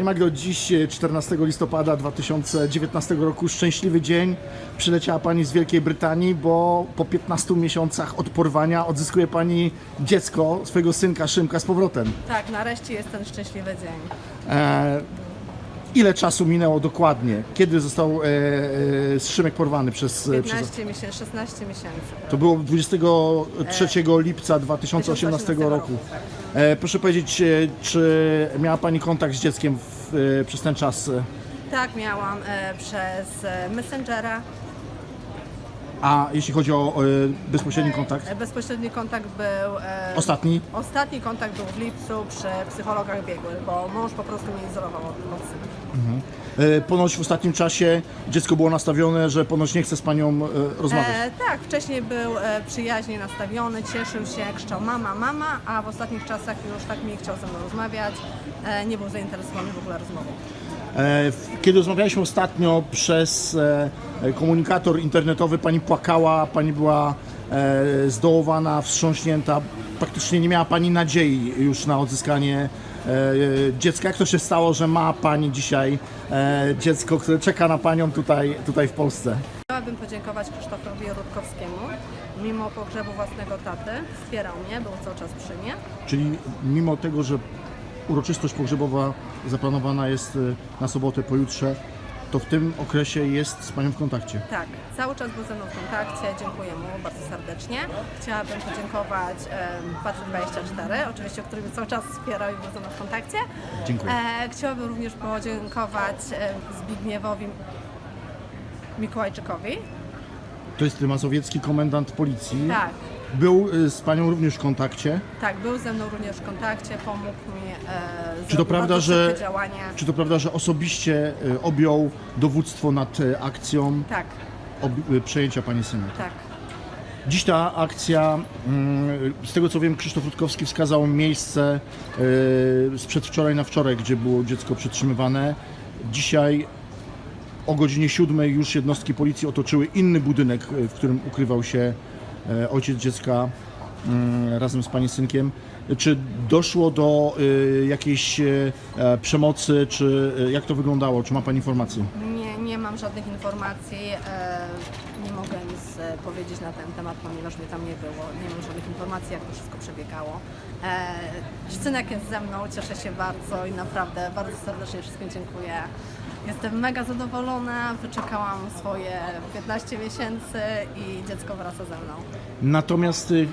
Magdo, dziś e, 14 listopada 2019 roku, szczęśliwy dzień. Przyleciała Pani z Wielkiej Brytanii, bo po 15 miesiącach od porwania odzyskuje Pani dziecko, swojego synka Szymka z powrotem. Tak, nareszcie jest ten szczęśliwy dzień. E, ile czasu minęło dokładnie? Kiedy został e, e, Szymek porwany przez... e, przez 15 miesięcy, 16 miesięcy. to było 23 lipca 2018 roku. E, proszę powiedzieć, e, czy miała Pani kontakt z dzieckiem w, e, przez ten czas? e? Tak, miałam e, przez e, Messengera. A jeśli chodzi o e, bezpośredni kontakt? E, Bezpośredni kontakt był. E, Ostatni? Ostatni kontakt był w lipcu przy psychologach biegłych, bo mąż po prostu mnie izolował od od syna. E, Ponoć w ostatnim czasie dziecko było nastawione, że ponoć nie chce z panią e, rozmawiać. E, tak, wcześniej był e, przyjaźnie nastawiony, cieszył się, krzyczał mama, mama, a w ostatnich czasach już tak nie chciał ze mną rozmawiać, e, nie był zainteresowany w ogóle rozmową. E, w- Kiedy rozmawialiśmy ostatnio przez e, e, komunikator internetowy, pani płakała, pani była e, zdołowana, wstrząśnięta. Praktycznie nie miała pani nadziei już na odzyskanie dziecka. Jak to się stało, że ma pani dzisiaj e, dziecko, które czeka na panią tutaj, tutaj w Polsce? Chciałabym podziękować Krzysztofowi Rutkowskiemu. Mimo pogrzebu własnego taty wspierał mnie, był cały czas przy mnie. Czyli mimo tego, że uroczystość pogrzebowa zaplanowana jest e, na sobotę pojutrze, to w tym okresie jest z panią w kontakcie. Tak, cały czas był ze mną w kontakcie, dziękuję mu bardzo serdecznie. Chciałabym podziękować um, Patryk24, oczywiście, który mnie cały czas wspierał i był ze mną w kontakcie. Dziękuję. E, chciałabym również podziękować Zbigniewowi Mikołajczykowi. To jest mazowiecki komendant policji. Tak, Był y, z panią również w kontakcie. tak, był ze mną również w kontakcie, pomógł mi e, Czy to prawda, że, szybkie działania. czy to prawda, że osobiście y, objął dowództwo nad y, akcją Tak, przejęcia pani syna? tak. Dziś ta akcja, mm, z tego co wiem, Krzysztof Rutkowski wskazał miejsce z przedwczoraj na wczoraj, gdzie było dziecko przetrzymywane. Dzisiaj o godzinie 7 już jednostki policji otoczyły inny budynek, w którym ukrywał się ojciec dziecka mm, razem z pani synkiem. Czy doszło do y, jakiejś e, przemocy, czy jak to wyglądało? Czy ma pani informacje? Nie, nie mam żadnych informacji. E, nie mogę nic e, powiedzieć na ten temat, ponieważ mnie tam nie było. Nie mam żadnych informacji, jak to wszystko przebiegało. E, synek jest ze mną, cieszę się bardzo i naprawdę bardzo serdecznie wszystkim dziękuję. Jestem mega zadowolona, wyczekałam swoje 15 miesięcy i dziecko wraca ze mną. Natomiast y,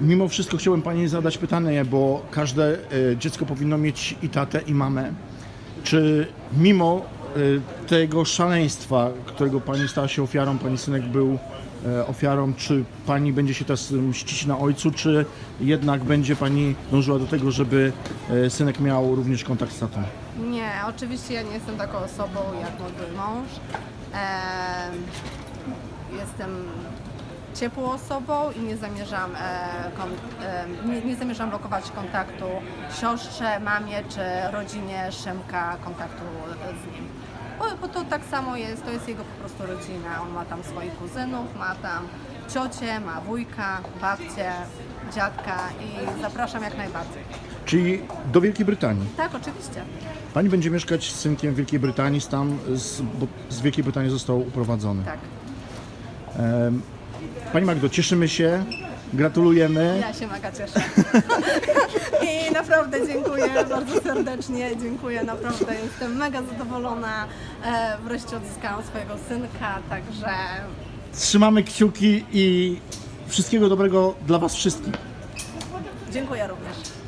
mimo wszystko chciałem Pani zadać pytanie, bo każde y, dziecko powinno mieć i tatę, i mamę. Czy mimo y, tego szaleństwa, którego Pani stała się ofiarą, Pani synek był ofiarą, czy Pani będzie się teraz mścić na ojcu, czy jednak będzie Pani dążyła do tego, żeby synek miał również kontakt z tatą? Nie, oczywiście ja nie jestem taką osobą jak mój mąż. Em, jestem ciepłą osobą i nie zamierzam, e, kon, e, nie, nie zamierzam blokować kontaktu siostrze, mamie czy rodzinie Szymka, kontaktu z nim. Bo, bo to tak samo jest, to jest jego po prostu rodzina. On ma tam swoich kuzynów, ma tam ciocię, ma wujka, babcię, dziadka i zapraszam jak najbardziej. Czyli do Wielkiej Brytanii. Tak, oczywiście. Pani będzie mieszkać z synkiem w Wielkiej Brytanii, tam z, bo z Wielkiej Brytanii został uprowadzony. Tak. Em, Pani Magdo, cieszymy się, gratulujemy. Ja się mega cieszę. I naprawdę dziękuję bardzo serdecznie, dziękuję naprawdę, jestem mega zadowolona. E, wreszcie odzyskałam swojego synka, także Trzymamy kciuki i wszystkiego dobrego dla Was wszystkich. dziękuję również.